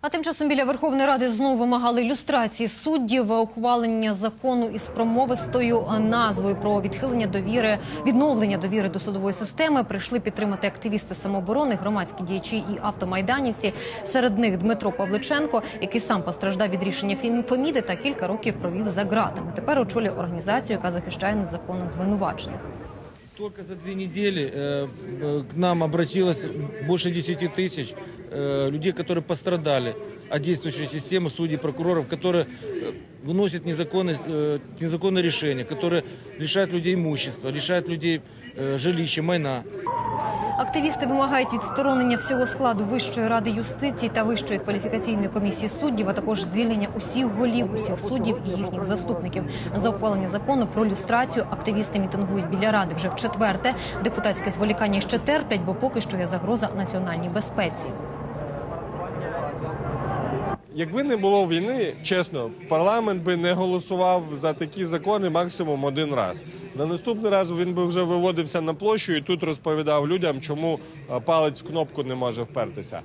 А тим часом біля Верховної Ради знову вимагали ілюстрації суддів, ухвалення закону із промовистою назвою про відхилення довіри, відновлення довіри до судової системи. Прийшли підтримати активісти самооборони, громадські діячі і автомайданівці. Серед них Дмитро Павличенко, який сам постраждав від рішення Фім- Феміди та кілька років провів за ґратами. Тепер очолює організацію, яка захищає незаконно звинувачених. Только за две недели э, э, к нам обратилось больше 10 тысяч э, людей, которые пострадали от действующей системы судей, прокуроров, которые э, выносят незаконные, э, незаконные решения, которые лишают людей имущества, лишают людей э, жилища, майна. Активісти вимагають відсторонення всього складу Вищої ради юстиції та Вищої кваліфікаційної комісії суддів, а також звільнення усіх голів, усіх суддів і їхніх заступників. За ухвалення закону про люстрацію активісти мітингують біля ради вже в четверте. Депутатське зволікання ще терплять, бо поки що є загроза національній безпеці. Якби не було війни, чесно, парламент би не голосував за такі закони максимум один раз. На наступний раз він би вже виводився на площу і тут розповідав людям, чому е, палець в кнопку не може впертися.